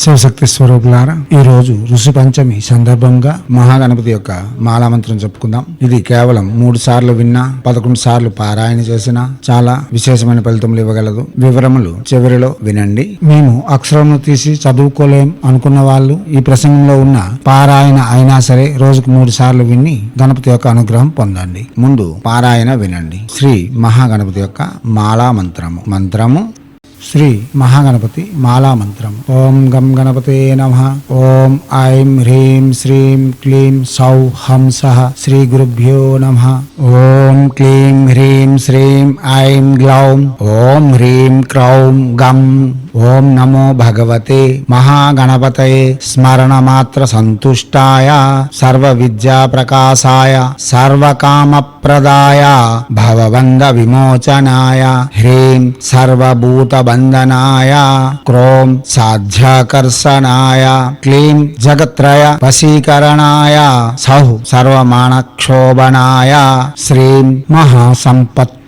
శివశక్తి స్వరూపులారా ఈ రోజు ఋషి పంచమి సందర్భంగా మహాగణపతి యొక్క మాలామంత్రం చెప్పుకుందాం. ఇది కేవలం మూడు సార్లు విన్నా పదకొండు సార్లు పారాయణ చేసినా చాలా విశేషమైన ఫలితములు ఇవ్వగలదు. వివరములు చివరిలో వినండి. మేము అక్షరమును తీసి చదువుకోలేం అనుకున్న వాళ్ళు ఈ ప్రసంగంలో ఉన్న పారాయణ అయినా సరే రోజుకు మూడు సార్లు విని గణపతి యొక్క అనుగ్రహం పొందండి. ముందు పారాయణ వినండి. శ్రీ మహాగణపతి యొక్క మాలా మంత్రము మంత్రము శ్రీ మహాగణపతి మాలా మంత్రం ఓం గం గణపతే నమ ఓం ఐం హ్రీం శ్రీం క్లీం సౌ హంస శ్రీ గురుభ్యో నమ ఓం క్లీం హ్రీం శ్రీం ఐం గ్లౌం ఓం హ్రీం క్రౌం గం ఓం నమో భగవతే మహాగణపతయే స్మరణ మాత్ర సంతుష్టాయ సర్వ విద్యా ప్రకాశాయ సర్వకామ ప్రదాయ భవబంధ విమోచనాయ హ్రీం సర్వభూత బంధనాయ క్రోం సాధ్యాకర్షణాయ క్లీం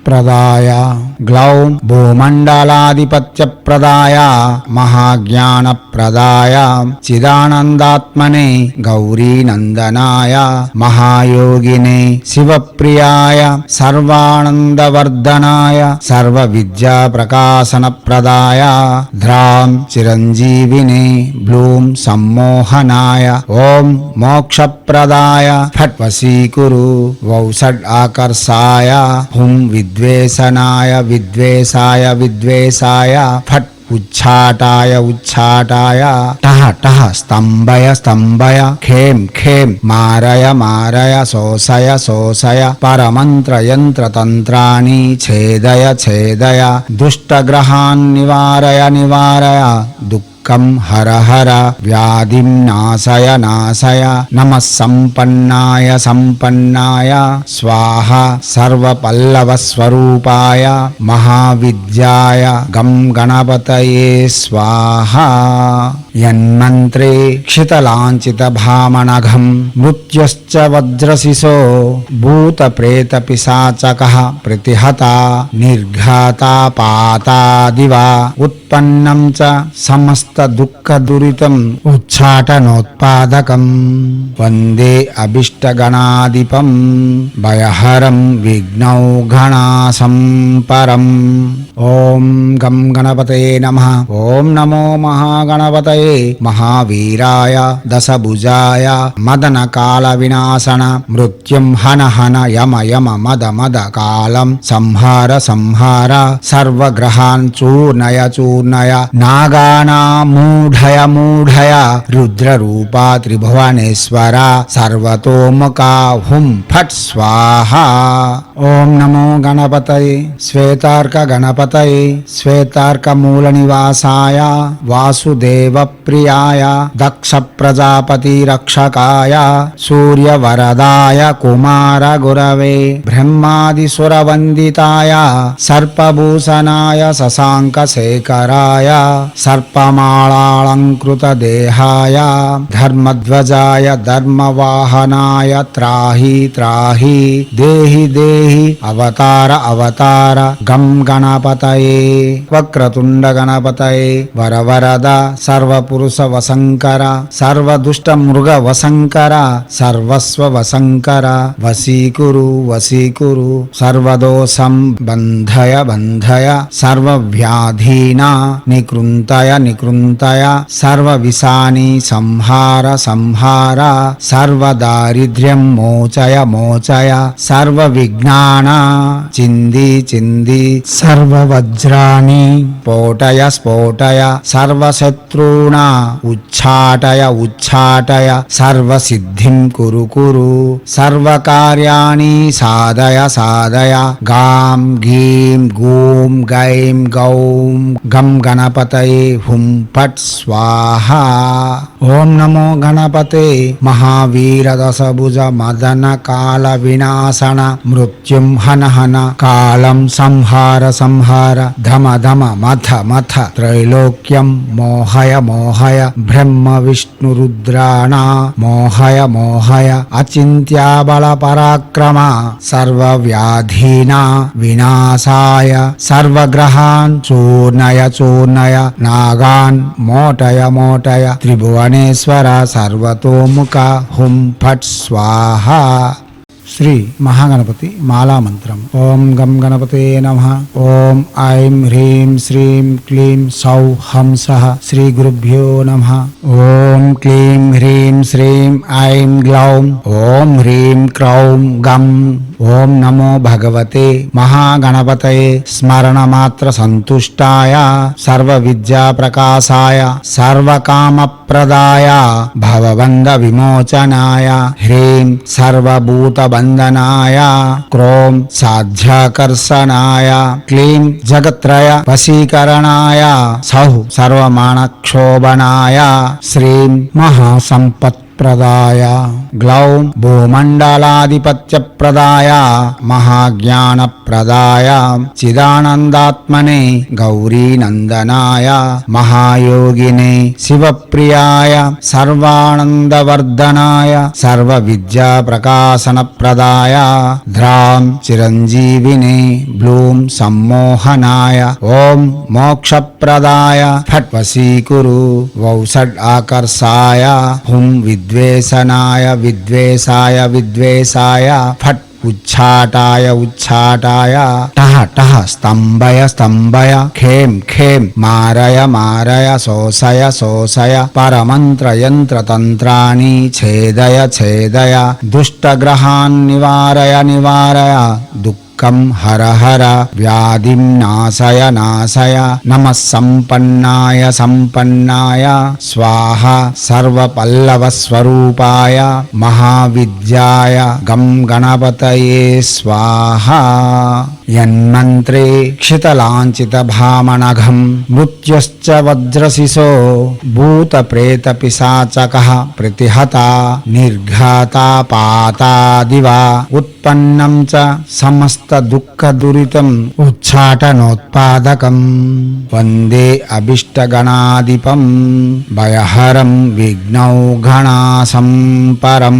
ప్రదాయ. గ్లౌం భూమండలాధిపత్య ప్రదాయ మహాజ్ఞాన ప్రదాయ చిదానందాత్మనే గౌరీనందనాయ. మహాయోగినే శివప్రియాయ. సర్వానందవర్ధనాయ. సర్వ విద్యా ప్రకాశన ప్రదాయ ధ్రాం చిరంజీవినే బ్లూం సమ్మోహనాయ. ఓం మోక్షప్రదాయ. ఫట్ వశీకురు వౌసడ్ ఆకర్షాయ హుం విద్య విద్వేషనాయ విద్వేషాయ విద్వేషాయ ఫట్ ఉచ్చాటాయ ఉచ్చాటాయ టహ టహ స్తంభయ స్తంభయ ఖేం ఖేం మారయ మారయ శోషయ శోషయ పరమంత్ర యంత్ర తంత్రాన్ని ఛేదయ ఛేదయ దుష్టగ్రహాన్ నివారయ నివారయ దుఃఖ హర హర వ్యాధిం నాశయ నాశయ నమ సంపన్నాయ సంపన్నాయ స్వాహ సర్వపల్లవ స్వరూపాయ మహావిద్యాయ గం గణపతయే స్వాహ యన్మంత్రే క్షితలాంఛిత భామణఘం మృత్యుశ్చ వజ్రశిశో భూత ప్రేత పిశాచక ప్రతిహత నిర్ఘాత పాతాదివ ఉత్పన్నం చ సమస్త దుఃఖ దురితం ఉచ్చాటనోత్పాదకం వందే అభిష్టగణాధిపం భయహరం విఘ్నౌ గణాసంపరం ఓం గం గణపతయే నమ. ఓం నమో మహాగణపతయే మహావీరాయ దశభుజాయ మదన కాల వినాశన మృత్యుం హన హన యమ యమ మద మద కాలం సంహార సంహార. సర్వగ్రహాన్ చూర్ణయ చూర్ణయ. నాగానా మూఢయ మూఢయ రుద్రరూపా త్రిభువనేశ్వర సర్వతోముఖా హుం ఫట్ స్వాహ ఓం నమో గణపతయే శ్వేతార్క గణపతయే శ్వేతార్క మూల నివాసాయ వాసుదేవ ప్రియాయ దక్ష ప్రజాపతి రక్షకాయ సూర్య వరదాయ కుమార గురవే బ్రహ్మాది సుర వందితాయ సర్పభూషణాయ శశాంక శేఖరాయ సర్పమాళాళంకృత దేహాయ ధర్మధ్వజాయ ధర్మవాహనాయ త్రాహి త్రాహి దేహి దేహి అవతార అవతార గం గణపతయే వక్రతుండ గణపతయే వరవరద సర్వపురుష వసంకర సర్వదుష్ట మృగ వసంకర సర్వస్వ వసంకర వసీకురు వసీకురు సర్వదోషం బంధయ బంధయ సర్వవ్యాధీనా నికృంతయ నికృంతయ సర్వ విషాని సంహార సంహార సర్వ దారిద్ర్యం మోచయ మోచయ సర్వ విజ్ఞాన చింది చింది సర్వ వజ్రాని స్ఫోటయ స్ఫోటయ సర్వశత్రూణ ఉచ్చాటయ ఉచ్చాటయ సర్వసిద్ధిం కురు కురు సర్వకార్యాణి సాధయ సాధయ గాం గీం గూం గైం గౌం గం గణపతయే హుం ఫట్ స్వాహ. ఓం నమో గణపతే మహావీర దశభుజ మదన కాల వినాశన మృత్యుం హన హన కాలం సంహార సంహార ధమ ధమ మథ మథ త్రైలోక్యం మోహయ మోహయ బ్రహ్మ విష్ణు రుద్రాణ మోహయ మోహయ అచింత్యాబల పరాక్రమ సర్వ వ్యాధీనా వినాశాయ సర్వగ్రహాన్ చూర్ణయ చూర్ణయ నాగాన్ మోటయ మోటయ త్రిభువనేశ్వర సర్వతోముఖ హుం ఫట్ స్వాహ శ్రీ మహాగణపతి మాలా మంత్రం ఓం గం గణపతే నమ ఓం ఐం హ్రీం శ్రీం క్లీం సౌ హంస శ్రీ గురుభ్యో నమ ఓం క్లీం హ్రీం శ్రీం ఐం గ్లౌం ఓం హ్రీం క్రౌం గం ఓం నమో భగవతే మహాగణపతయే స్మరణ మాత్ర సంతుష్టాయ సర్వ విద్యా ప్రకాశాయ సర్వకామ ప్రదాయ భవబంధ విమోచనాయ హ్రీం సర్వభూత బంధనాయ క్రోం సాధ్యాకర్షణాయ క్లీం జగత్రయ వశీకరణాయ సౌ సర్వమాణ క్షోభనాయ శ్రీం మహాసంపత్ ప్రదాయ గ్లౌం భూమండలాధిపత్య ప్రదాయ మహాజ్ఞాన ప్రదాయ చిదానందాత్మనే గౌరీనందనాయ మహాయోగినే శివప్రియాయ సర్వానందవర్ధనాయ సర్వ విద్యా ప్రకాశన ప్రదాయ ధ్రాం చిరంజీవిని బ్లూం సమ్మోహనాయ ఓం మోక్షప్రదాయ ఫట్ వశీకురు వౌసడ్ ఆకర్షాయ హుం విద్య విద్వేషనాయ విద్వేషాయ విద్వేషాయ ఫట్ ఉచ్చాటాయ ఉచ్చాటాయ టహ టహ స్తంభయ స్తంభయ ఖేం ఖేం మారయ మారయ శోషయ శోషయ పరమంత్ర యంత్ర తంత్రాణి ఛేదయ ఛేదయ దుష్టగ్రహాన్ నివారయ నివారయ దుఃఖ దుఃఖం హర హర వ్యాధిం నాశయ నాశయ నమ సంపన్నాయ సంపన్నాయ స్వాహ సర్వపల్లవ స్వరూపాయ మహావిద్యాయ గం గణపతయే స్వాహ యన్మంత్రే క్షితలాంఛిత భామనఘం మృత్యుశ్చ వజ్రశిశో భూత ప్రేత పిశాచక ప్రతిహత నిర్ఘాత పాతాదివ ఉత్పన్నం చ సమస్త దుఃఖ దురితం ఉచ్చాటనోత్పాదకం వందే అభిష్టగణాధిపం భయహరం విఘ్నౌఘణాసం పరం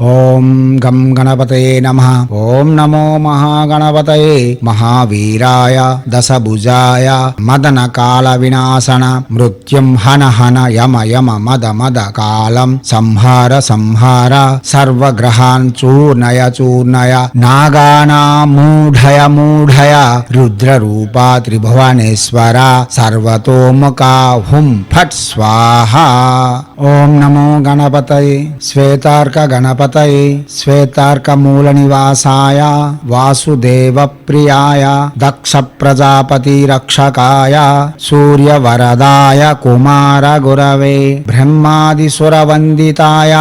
ఓం గం గణపతయే నమ. ఓం నమో మహాగణపతయే మహావీరాయ దశభుజాయ మదన కాల వినాశన మృత్యుం హన హన యమ యమ మద మద కాలం సంహార సంహార. సర్వగ్రహాన్ చూర్ణయ చూర్ణయ. నాగానా మూఢయ మూఢయ రుద్రరూపా త్రిభువనేశ్వర సర్వతోముఖ హుం ఫట్ స్వాహ ఓం నమో గణపతయే శ్వేతార్క గణపతయే శ్వేతార్క మూల నివాసాయ వాసుదేవ ప్రియాయ దక్ష ప్రజాపతి రక్షకాయ సూర్య వరదాయ కుమార గురవే బ్రహ్మాది సుర వందితాయ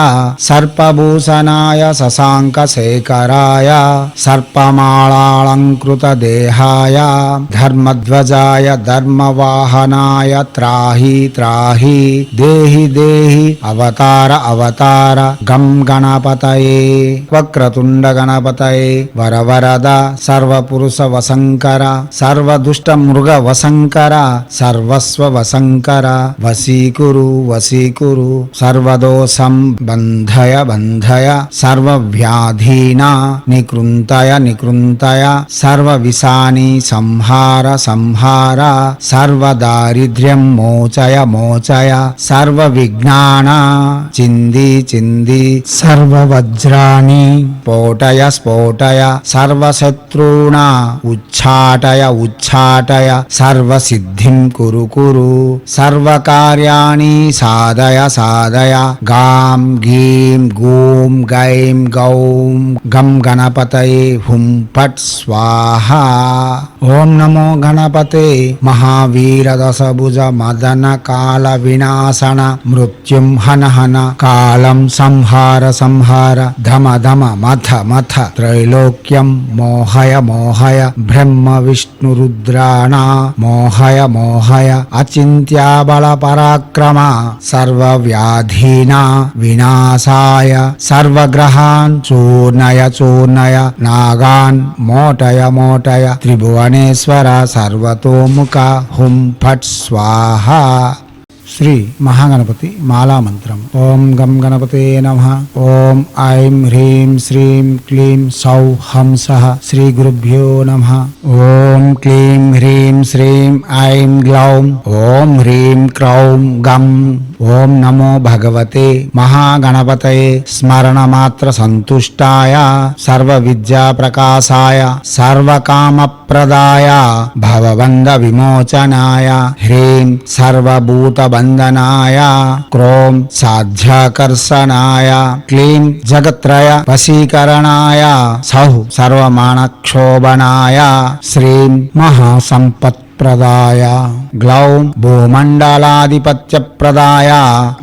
సర్పభూషణాయ శశాంక శేఖరాయ సర్పమాళాలంకృత దేహాయ ధర్మధ్వజాయ ధర్మవాహనాయ త్రాహి త్రాహి దేహి దేహి అవతార అవతార గం గణపతయే వక్రతుండ గణపతయే వరవరద సర్వపురుష వసంకర సర్వదుష్ట మృగ వసంకర సర్వస్వ వసంకర వశీకురు వశీకురు సర్వదోషం బంధయ బంధయ సర్వవ్యాధీనా నికృంతయ నికృంతయ సర్వ విషాని సంహార సంహార సర్వదారిద్ర్యం మోచయ మోచయ సర్వ విజ్ఞాన చింది చింది సర్వ వజ్రాణి స్ఫోటయ స్ఫోటయ సర్వశత్రూణ ఉచ్చాటయ ఉచ్చాటయ సర్వసిద్ధిం కురు కురు సర్వకార్యాణి సాధయ సాధయ గాం గీం గూం గైం గౌం గం గణపతయే హుం ఫట్ స్వాహ. ఓం నమో గణపతే మహావీర దశభుజ మదన కాల వినాశన మృత్యుం హన హన కాలం సంహార సంహార ధమ ధమ మథ మథ త్రైలోక్యం మోహయ మోహయ బ్రహ్మ విష్ణు రుద్రాణ మోహయ మోహయ అచింత్యాబల పరాక్రమ సర్వవ్యాధీనా వినాశాయ సర్వగ్రహాన్ చూర్ణయ చూర్ణయ నాగాన్ మోటయ మోటయ త్రిభువనేశ్వర సర్వతోముఖ హుం ఫట్ స్వాహ శ్రీ మహాగణపతి మాలా మంత్రం ఓం గం గణపతే నమ ఓం ఐం హ్రీం శ్రీం క్లీం సౌ హంస శ్రీ గురుభ్యో నమ ఓం క్లీం హ్రీం శ్రీం ఐం గ్లౌం ఓం హ్రీం క్రౌం గం ఓం నమో భగవతే మహాగణపతయే స్మరణ మాత్ర సంతుష్టాయ సర్వ విద్యా ప్రకాశాయ సర్వకామ ప్రదాయ భవబంధ విమోచనాయ హ్రీం సర్వభూత బంధనాయ క్రోం సాధ్యాకర్షణాయ క్లీం జగత్రయ వశీకరణాయ సౌ సర్వమానక్షోభనాయ శ్రీం మహాసంపత్ ప్రదాయ. గ్లౌం భూమండలాధిపత్య ప్రదాయ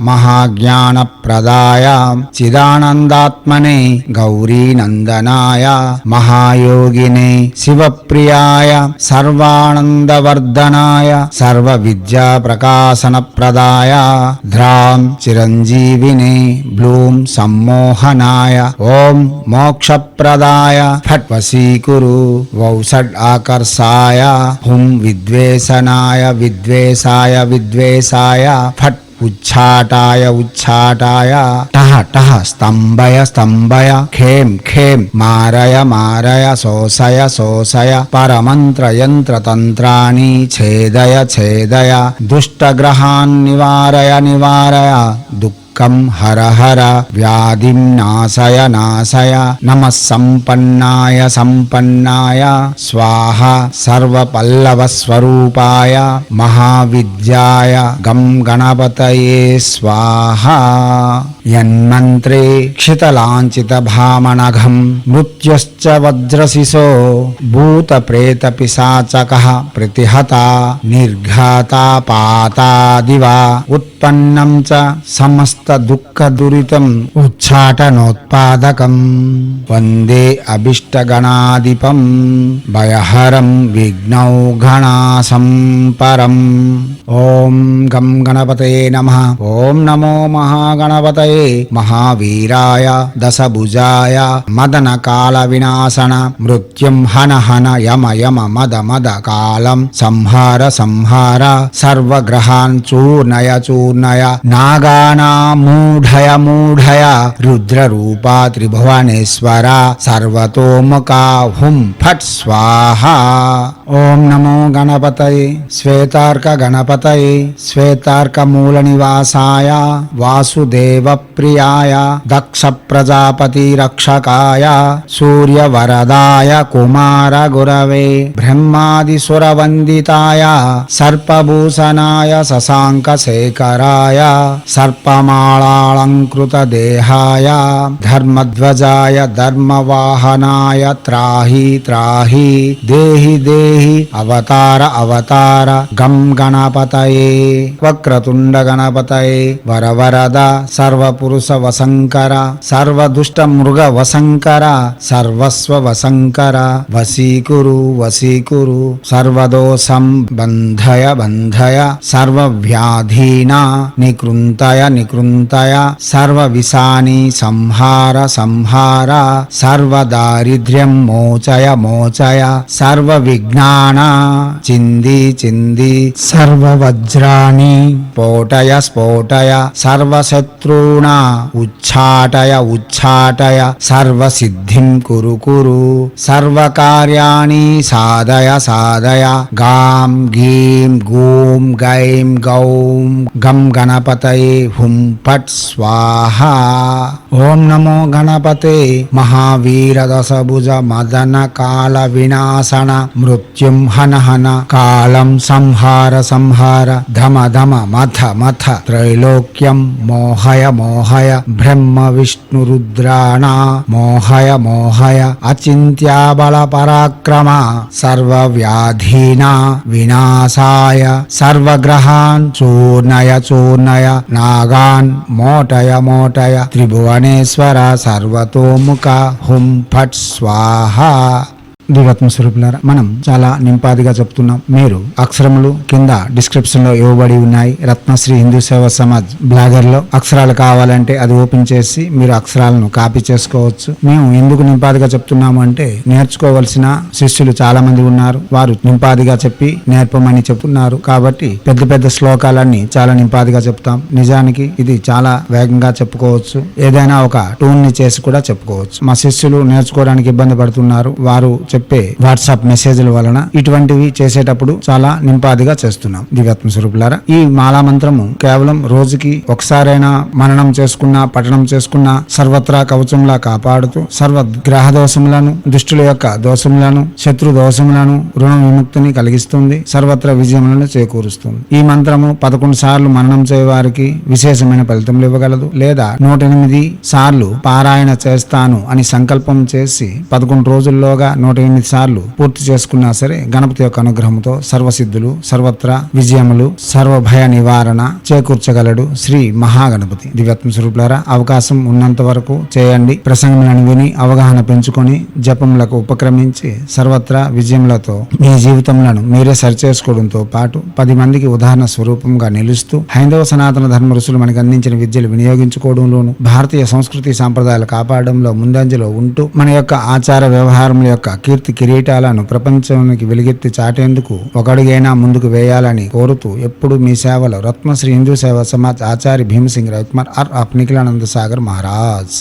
మహాజ్ఞాన ప్రదాయ చిదానందాత్మనే గౌరీనందనాయ. మహాయోగినే శివప్రియాయ. సర్వానందవర్ధనాయ. సర్వ విద్యా ప్రకాశన ప్రదాయ ధ్రాం చిరంజీవినే బ్లూం సమ్మోహనాయ. ఓం మోక్షప్రదాయ. ఫట్ వశీకురు వౌషడ్ ఆకర్షాయ. హుం విద్య విద్వేషనాయ విద్వేషాయ విద్వేషాయ ఫట్ ఉచ్చాటాయ ఉచ్చాటాయ టహ టహ స్తంభయ స్తంభయ ఖేం ఖేం మారయ మారయ శోషయ శోషయ పరమంత్ర యంత్ర తంత్రాణి ఛేదయ ఛేదయ దుష్టగ్రహాన్ నివారయ నివారయ దుఃఖ దుఃఖం హర హర వ్యాధిం నాశయ నాశయ నమ సంపన్నాయ సంపన్నాయ స్వాహ సర్వపల్లవ స్వరూపాయ మహావిద్యాయ గం గణపతయే స్వాహ యన్మంత్రే క్షితలాంఛిత భామనఘం మృత్యుశ్చ వజ్రశిశో భూత ప్రేత పిశాచక ప్రతిహత నిర్ఘాత పాతాదివ ఉత్పన్నం చ సమస్త సమస్త దుఃఖ దురితం ఉచ్చాటనోత్పాదకం వందే అభిష్టగణాధిపం భయహరం విఘ్నౌ గణాసంపరం ఓం గం గణపతయే నమ. ఓం నమో మహాగణపతయే మహావీరాయ దశభుజాయ మదన కాల వినాశన మృత్యుం హన హన యమ యమ మద మద కాలం సంహార సంహార. సర్వగ్రహాన్ చూర్ణయ చూర్ణయ. నాగానా मूढया रुद्ररूपा त्रिभुवनेश्वरा सर्वतोमका हुम फट स्वाहा। ओम नमो गणपतये श्वेतार्क गणपतये श्वेतार्क मूल निवासाय वासुदेव प्रियाय दक्ष प्रजापति रक्षकाय सूर्य वरदाय कुमार गुरवे ब्रह्मादिसुर वंदिताय सर्पभूषणाय शशांक शेखराय सर्पमा శేఖరాయ సర్పమాళాలంకృత దేహాయ ధర్మధ్వజాయ ధర్మవాహనాయ త్రాహి త్రాహి దేహి దేహి అవతార అవతార గం గణపతయే వక్రతుండ గణపతయే వరవరద సర్వపురుష వసంకర సర్వదుష్ట మృగ వసంకర సర్వస్వ వసంకర వశీకురు వశీకురు సర్వదోషం బంధయ బంధయ సర్వవ్యాధీనా నికృంతయ నికృంతయ సర్వ విషాని సంహార సంహార సర్వదారిద్ర్యం మోచయ మోచయ సర్వ విజ్ఞాన చింది చింది సర్వ వజ్రాణి స్ఫోటయ స్ఫోటయ సర్వశత్రుణ ఉచ్చాటయ ఉచ్చాటయ సర్వసిద్ధిం కురు కురు సర్వకార్యాణి సాధయ సాధయ గాం గీం పట్ స్వాహ ఓం నమో గణపతే మహావీర దశభుజ మదన కాల వినాశన మృత్యుం హన హన కాలం సంహార సంహార ధమ ధమ మథ మథ త్రైలోక్యం మోహయ మోహయ బ్రహ్మ విష్ణు రుద్రాణ మోహయ మోహయ అచింత్యాబల పరాక్రమ సర్వవ్యాధీనా వినాశాయ సర్వగ్రహాన్ చూర్ణయ చూర్ణయ నాగాన్ మోటయ మోటయ త్రిభువనేశ్వర సర్వతోముఖ హుం ఫట్ స్వాహ దివత్మ స్వరూపులారా మనం చాలా నింపాదిగా చెప్తున్నాం. మీరు అక్షరములు కింద డిస్క్రిప్షన్లో ఇవ్వబడి ఉన్నాయి. రత్నశ్రీ హిందూ సేవా సమాజ్ బ్లాగర్లో అక్షరాలు కావాలంటే అది ఓపెన్ చేసి మీరు అక్షరాలను కాపీ చేసుకోవచ్చు. మేము ఎందుకు నింపాదిగా చెప్తున్నాము అంటే నేర్చుకోవలసిన శిష్యులు చాలా మంది ఉన్నారు. వారు నింపాదిగా చెప్పి నేర్పమని చెప్తున్నారు. కాబట్టి పెద్ద పెద్ద శ్లోకాలన్నీ చాలా నింపాదిగా చెప్తాం. నిజానికి ఇది చాలా వేగంగా చెప్పుకోవచ్చు. ఏదైనా ఒక టూన్ని చేసి కూడా చెప్పుకోవచ్చు. మా శిష్యులు నేర్చుకోవడానికి ఇబ్బంది పడుతున్నారు. వారు చెప్పే వాట్సాప్ మెసేజ్ల వలన ఇటువంటివి చేసేటప్పుడు చాలా నింపాదిగా చేస్తున్నాం. దివ్యాత్మ స్వరూపులారా ఈ మాలా మంత్రము కేవలం రోజుకి ఒకసారైనా మననం చేసుకున్నా పఠనం చేసుకున్నా సర్వత్రా కవచంలా కాపాడుతూ సర్వ గ్రహ దోషములను దుష్టుల యొక్క దోషములను శత్రు దోషములను రుణ విముక్తిని కలిగిస్తుంది సర్వత్ర విజయములను చేకూరుస్తుంది. ఈ మంత్రము పదకొండు సార్లు మననం చేయవారికి విశేషమైన ఫలితములు ఇవ్వగలదు. లేదా నూట ఎనిమిది సార్లు పారాయణ చేస్తాను అని సంకల్పం చేసి పదకొండు రోజుల్లోగా నూట ఎనిమిది సార్లు పూర్తి చేసుకున్నా సరే గణపతి యొక్క అనుగ్రహంతో సర్వసిద్ధులు సర్వత్రా విజయములు సర్వభయ నివారణ చేకూర్చగలడు శ్రీ మహాగణపతి. దివ్యత్మ స్వరూపులారా అవకాశం ఉన్నంత వరకు చేయండి. ప్రసంగములను విని అవగాహన పెంచుకొని జపములకు ఉపక్రమించి సర్వత్రా విజయములతో మీ జీవితములను మీరే సరిచేసుకోవడంతో పాటు పది మందికి ఉదాహరణ స్వరూపంగా నిలుస్తూ హైందవ సనాతన ధర్మ ఋషులు మనకు అందించిన విద్యలు వినియోగించుకోవడంలోను భారతీయ సంస్కృతి సాంప్రదాయాలు కాపాడడంలో ముందంజలో ఉంటూ మన యొక్క ఆచార వ్యవహారముల యొక్క కీర్తి కిరీటాలను ప్రపంచానికి వెలుగెత్తి చాటేందుకు ఒకడుగైనా ముందుకు వేయాలని కోరుతూ ఎప్పుడు మీ సేవలో రత్నశ్రీ హిందూ సేవ సమాజ్ ఆచార్య భీమసింగ్ రవికుమార్ ఆర్ ఆఫ్ నిఖిలానంద సాగర్ మహారాజ్.